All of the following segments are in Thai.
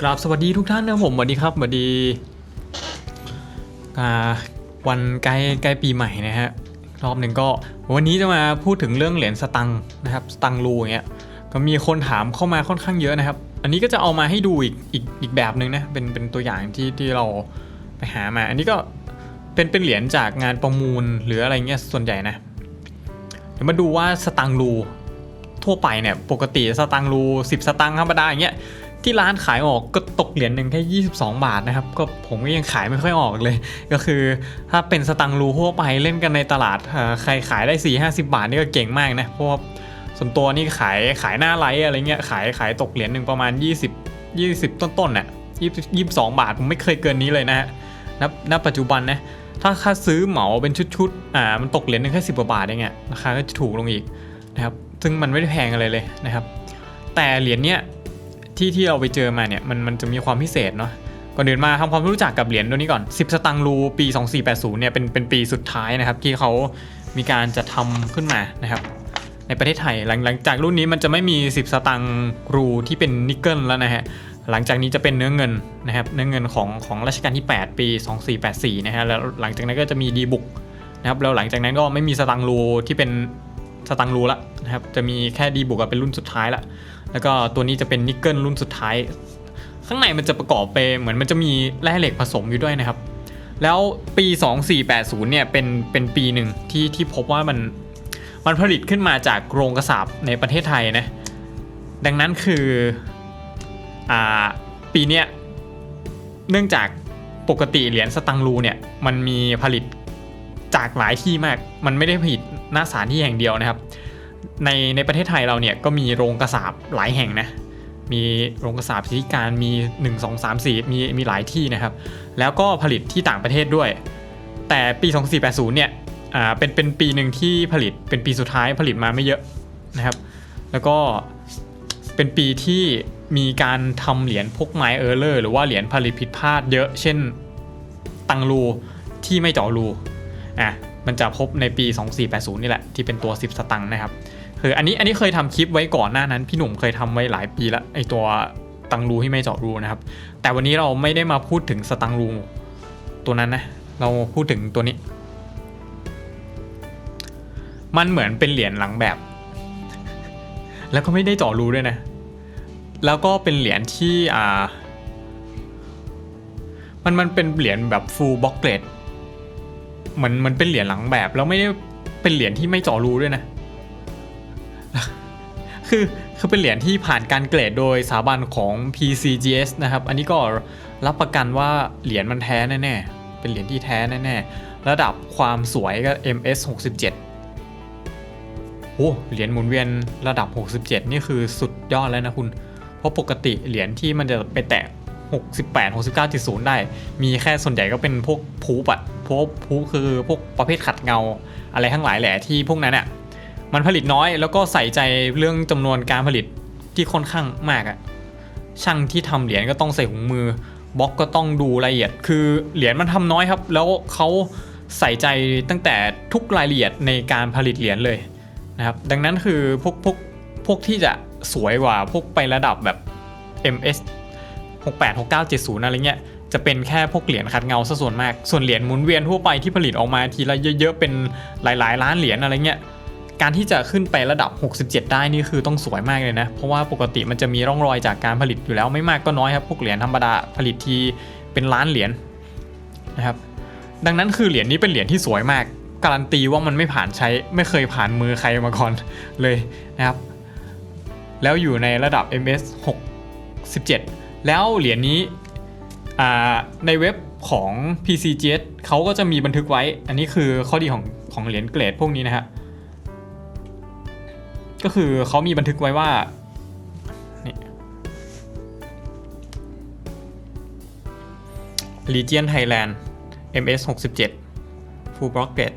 กราบสวัสดีทุกท่านนะผมสวัสดีครับสวัสดีอ่าวันใกล้ใกล้ปีใหม่นะฮะรอบหนึ่งก็วันนี้จะมาพูดถึงเรื่องเหรียญสตังนะครับสตังรูอย่างเงี้ยก็มีคนถามเข้ามาค่อนข้างเยอะนะครับ อันนี้ก็จะเอามาให้ดูอีกอีกอีกแบบหนึ่งนะเป็นเป็นตัวอย่างที่ที่เราไปหามา อันนี้ก็เป็นเป็นเหรียญจากงานประมูลหรืออะไรเงี้ยส่วนใหญ่นะเดี๋ยวมาดูว่าสตังรูทั่วไปเนี่ยปกติสตังรู10 สตังธรรมดาอย่างเงี้ย ที่ร้านขายออกก็ตกเหรียญหนึ่งแค่22 บาทนะครับ ก็ผมก็ยังขายไม่ค่อยออกเลย ก็คือถ้าเป็นสตังค์รูทั่วไปเล่นกันในตลาดใครขายได้4 50บาทนี่ก็เก่งมากนะเพราะว่าส่วนตัวนี่ขายขายหน้าไลท์อะไรเงี้ยขายขายตกเหรียญหนึ่งประมาณ 20 20 ต้นๆน่ะ20 22บาทผมไม่เคยเกินนี้เลยนะฮะณณปัจจุบันนะถ้าค่าซื้อเหมาเป็นชุดๆอ่ามันตกเหรียญหนึงแค่10กว่าบาทเองอะราคาก็จะถูกลงอีกนะครับซึ่งมันไม่ได้แพงอะไรเลยนะครับ แต่เหรียญเนี้ย ที่ที่เราไปเจอมาเนี่ยมันมันจะมีความพิเศษเนาะก่อนอื่นมาทำความรู้จักกับเหรียญตัวนี้ก่อน 10 สตังรูปี 2480เนี่ยเป็นเป็นปีสุดท้ายนะครับที่เขามีการจะทำขึ้นมานะครับในประเทศไทยหลังหลังจากรุ่นนี้มันจะไม่มี 10 สตังรูที่เป็นนิกเกิลแล้วนะฮะหลังจากนี้จะเป็นเนื้อเงินนะครับเนื้อเงินของของรัชกาลที่ 8 ปี 2484นะฮะแล้วหลังจากนั้นก็จะมีดีบุกนะครับแล้วหลังจากนั้นก็ไม่มีสตังรูที่เป็น สตังรูละนะครับ จะมีแค่ดีบุกเป็นรุ่นสุดท้ายละ แล้วก็ตัวนี้จะเป็นนิกเกิลรุ่นสุดท้าย ข้างในมันจะประกอบไปเหมือนมันจะมีแร่เหล็กผสมอยู่ด้วยนะครับ แล้วปี 2480 เนี่ยเป็นเป็นปีหนึ่งที่ที่พบว่ามันมันผลิตขึ้นมาจากโรงกระสาบในประเทศไทยนะ ดังนั้นคืออ่าปีเนี้ยเนื่องจากปกติเหรียญสตังรูเนี่ยมันมีผลิตจากหลายที่มาก มันไม่ได้ผลิต หน้าสถารที่แห่งเดียวนะครับ ในในประเทศไทยเราเนี่ยก็มีโรงกระสาบหลายแห่งนะมีโรงกระสาบพิธีการมี 1 2 3 4 มีมีหลายที่นะครับ แล้วก็ผลิตที่ต่างประเทศด้วย แต่ปี 2480 เนี่ยอ่าเป็นเป็นปีหนึ่งที่ผลิตเป็นปีสุดท้ายผลิตมาไม่เยอะนะครับ แล้วก็เป็นปีที่มีการทำเหรียญพกไม้เออร์เลอร์หรือว่าเหรียญผลิตผิดพลาดเยอะ เช่นตังรูที่ไม่เจาะรูอะ มันจะพบในปี 2480 นี่แหละ ที่เป็นตัว 10 สตังค์นะครับคืออันนี้อันนี้เคยทำคลิปไว้ก่อนหน้านั้น พี่หนุ่มเคยทำไว้หลายปีล้วไอตัวตังรูที่ไม่เจาะรูนะครับ แต่วันนี้เราไม่ได้มาพูดถึงสตังรูตัวนั้นนะเราพูดถึงตัวนี้ มันเหมือนเป็นเหรียญหลังแบบ แล้วก็ไม่ได้เจาะรูด้วยนะ แล้วก็เป็นเหรียญที่อ่า มันมันเป็นเหรียญแบบ full block grade เหมือนมันเป็นเหรียญหลังแบบแล้วไม่ได้เป็นเหรียญที่ไม่เจาะรูด้วยนะ คือคือเป็นเหรียญที่ผ่านการเกรดโดยสถาบันของ PCGS นะครับ อันนี้ก็รับประกันว่าเหรียญมันแท้แน่ๆ เป็นเหรียญที่แท้แน่ๆ ระดับความสวยก็ MS 67โอ้เหรียญหมุนเวียนระดับ 67 นี่คือสุดยอดแล้วนะคุณ เพราะปกติเหรียญที่มันจะไปแตะ 68 69 70ได้ มีแค่ส่วนใหญ่ก็เป็นพวกพูปอะพวกพูคือพวกประเภทขัดเงาอะไรทั้งหลายแหละที่พวกนั้นอะมันผลิตน้อยแล้วก็ใส่ใจเรื่องจำนวนการผลิตที่ค่อนข้างมากอะช่างที่ทำเหรียญก็ต้องใส่ถุงมือบล็อกก็ต้องดูรายละเอียด คือเหรียญมันทำน้อยครับ แล้วเขาใส่ใจตั้งแต่ทุกรายละเอียดในการผลิตเหรียญเลยนะครับ ดังนั้นคือพวกพวกพวกที่จะสวยกว่าพวกไประดับแบบ MS 68 69 70 อะไรเงี้ยจะเป็นแค่พวกเหรียญขัดเงาซะส่วนมาก ส่วนเหรียญหมุนเวียนทั่วไปที่ผลิตออกมาทีละเยอะๆเป็นหลายๆ ล้านเหรียญอะไรเงี้ยการที่จะขึ้นไประดับ 67 ได้นี่คือต้องสวยมากเลยนะ เพราะว่าปกติมันจะมีร่องรอยจากการผลิตอยู่แล้วไม่มากก็น้อยครับ พวกเหรียญธรรมดาผลิตทีเป็นล้านเหรียญนะครับ ดังนั้นคือเหรียญนี้เป็นเหรียญที่สวยมาก การันตีว่ามันไม่ผ่านใช้ไม่เคยผ่านมือใครมาก่อนเลยนะครับ แล้วอยู่ในระดับ MS 67 แล้วเหรียญนี้ในเว็บของ PCGS เขาก็จะมีบันทึกไว้ อันนี้คือข้อดีของของเหรียญเกรดพวกนี้นะฮะ ก็คือเขามีบันทึกไว้ว่านี่ Legion Thailand MS 67 Full Block Grade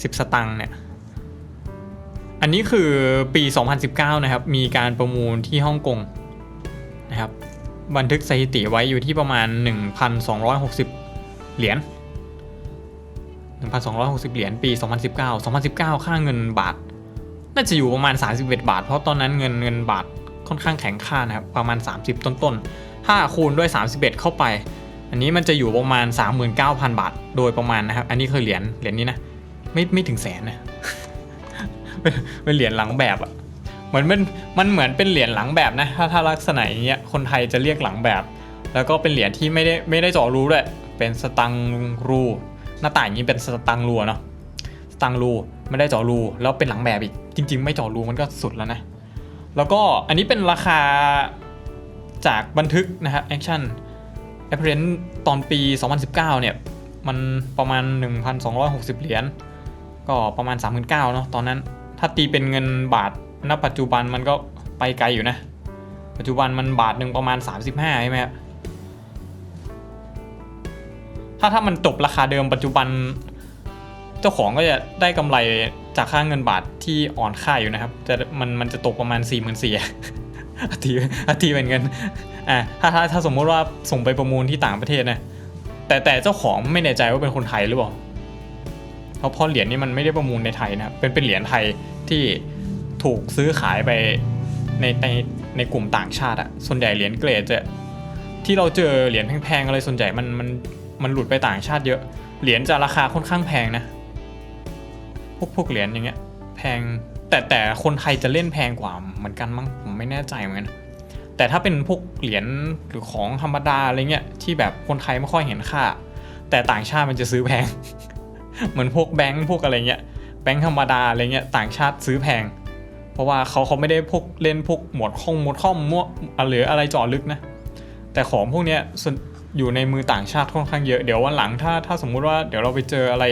10 สตังค์เนี่ย อันนี้คือปี 2019 นะครับ มีการประมูลที่ฮ่องกง นะครับ บันทึกสถิติไว้อยู่ที่ประมาณ 1,260 เหรียญ 1,260 เหรียญปี 2019 2019 ค่าเงินบาท น่าจะอยู่ประมาณ 31 บาท เพราะตอนนั้นเงินเงินบาทค่อนข้างแข็งค่านะครับ ประมาณ 30 ต้นๆ ถ้าคูณด้วย 31 เข้าไป อันนี้มันจะอยู่ประมาณ 39,000 บาท โดยประมาณนะครับ อันนี้คือเหรียญ เหรียญนี้นะ ไม่ไม่ถึงแสนนะ เป็นเป็นเหรียญหลังแบบอะ เหมือนมันมันเหมือนเป็นเหรียญหลังแบบนะถ้าถ้าลักษณะอย่างเงี้ยคนไทยจะเรียกหลังแบบ แล้วก็เป็นเหรียญที่ไม่ได้ไม่ได้เจาะรูด้วยเป็นสตังรูหน้าต่างอย่างนี้เป็นสตังรูเนาะสตังรูไม่ได้เจาะรูแล้วเป็นหลังแบบอีกจริง ๆ ไม่เจาะรูมันก็สุดแล้วนะแล้วก็อันนี้เป็นราคาจากบันทึกนะครับ Action a p p a r e n t ตอนปี 2019 เนี่ย มันประมาณ 1,260 เหรียญก็ประมาณ 39,000เนาะตอนนั้นถ้าตีเป็นเงินบาท ณปัจจุบันมันก็ไปไกลอยู่นะ ปัจจุบันมันบาทหนึ่งประมาณ 35ใช่ไหมครับถ้าถ้ามันจบราคาเดิมปัจจุบัน เจ้าของก็จะได้กำไรจากค่าเงินบาทที่อ่อนค่าอยู่นะครับแต่มันมันจะตกประมาณ4 4 0 0 0อาทิอาทิเป็นเงินอ่าถ้าถ้าถ้าสมมุติว่าส่งไปประมูลที่ต่างประเทศนะแต่แต่เจ้าของไม่แน่ใจว่าเป็นคนไทยหรือเปล่าเพราะเพราะเหรียญนี้มันไม่ได้ประมูลในไทยนะครับเป็นเป็นเหรียญไทยที่ ถูกซื้อขายไปในในในกลุ่มต่างชาติอะส่วนใหญ่เหรียญเกรดจะที่เราเจอเหรียญแพงๆอะไรส่วนใหญ่มันมันมันหลุดไปต่างชาติเยอะ เหรียญจะราคาค่อนข้างแพงนะ พวกพวกเหรียญอย่างเงี้ย แพงแต่แต่คนไทยจะเล่นแพงกว่าเหมือนกันมั้งผมไม่แน่ใจเหมือนกันแต่ถ้าเป็นพวกเหรียญหรือของธรรมดาอะไรเงี้ยที่แบบคนไทยไม่ค่อยเห็นค่า แต่ต่างชาติมันจะซื้อแพง เหมือนพวกแบงค์พวกอะไรเงี้ยแบงค์ธรรมดาอะไรเงี้ยต่างชาติซื้อแพง เพราะว่าเขาเขาไม่ได้พวกเล่นพวกหมวดข้องหมวดข้อมมั่วหรืออะไรเจาะลึกนะ แต่ของพวกเนี้ยอยู่ในมือต่างชาติค่อนข้างเยอะเดี๋ยววันหลังถ้าถ้าสมมุติว่าเดี๋ยวเราไปเจออะไร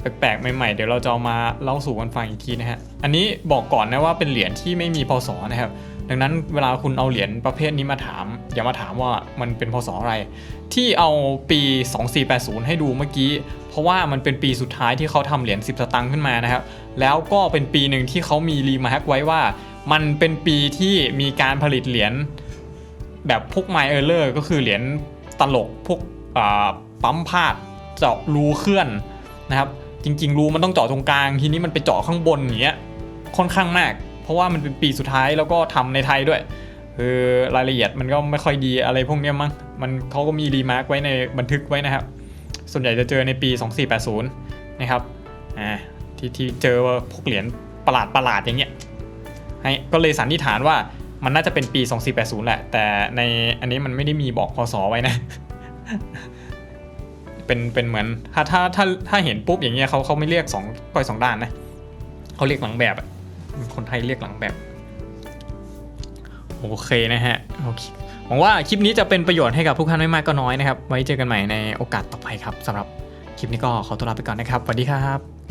แปลกๆใหม่ๆ เดี๋ยวเราจะเอามาเล่าสู่กันฟังอีกทีนะฮะ อันนี้บอกก่อนนะว่าเป็นเหรียญที่ไม่มีพศนะครับ ดังนั้นเวลาคุณเอาเหรียญประเภทนี้มาถาม อย่ามาถามว่ามันเป็นพศอะไร ที่เอาปี 2480 ให้ดูเมื่อกี้ เพราะว่ามันเป็นปีสุดท้ายที่เขาทำเหรียญ10 สตางค์ขึ้นมานะครับ แล้วก็เป็นปีหนึ่งที่เขามีรีมาร์กไว้ว่า มันเป็นปีที่มีการผลิตเหรียญแบบพวกไมเออร์เลอร์ก็คือเหรียญตลกพวกปั๊มพาดเจาะรูเคลื่อนนะครับ จริง ๆ รูมันต้องเจาะตรงกลาง ทีนี้มันไปเจาะข้างบนอย่างเงี้ยค่อนข้างมาก ราะว่ามันเป็นปีสุดท้ายแล้วก็ทำในไทยด้วย คือรายละเอียดมันก็ไม่ค่อยดีอะไรพวกนี้มั้งมันเขาก็มีรีมาร์กไว้ในบันทึกไว้นะครับ ส่วนใหญ่จะเจอในปี 2480 นะครับอ่าที่ที่เจอว่าพวกเหรียญประหลาดประหลาดอย่างเงี้ยให้ก็เลยสันนิษฐานว่ามันน่าจะเป็นปี 2480 แหละ แต่ในอันนี้มันไม่ได้มีบอกพศไว้นะ เป็นเป็นเหมือนถ้าถ้าถ้าถ้าเห็นปุ๊บอย่างเงี้ยเขาเขาไม่เรียกสองปล่อยสองด้านนะเขาเรียกหลังแบบอะ คนไทยเรียกหลังแบบโอเคนะฮะโอเคหวังว่าคลิปนี้จะเป็นประโยชน์ให้กับทุกท่านไม่มากก็น้อยนะครับ ไว้เจอกันใหม่ในโอกาสต่อไปครับสำหรับคลิปนี้ก็ขอตัวลาไปก่อนนะครับสวัสดีครับ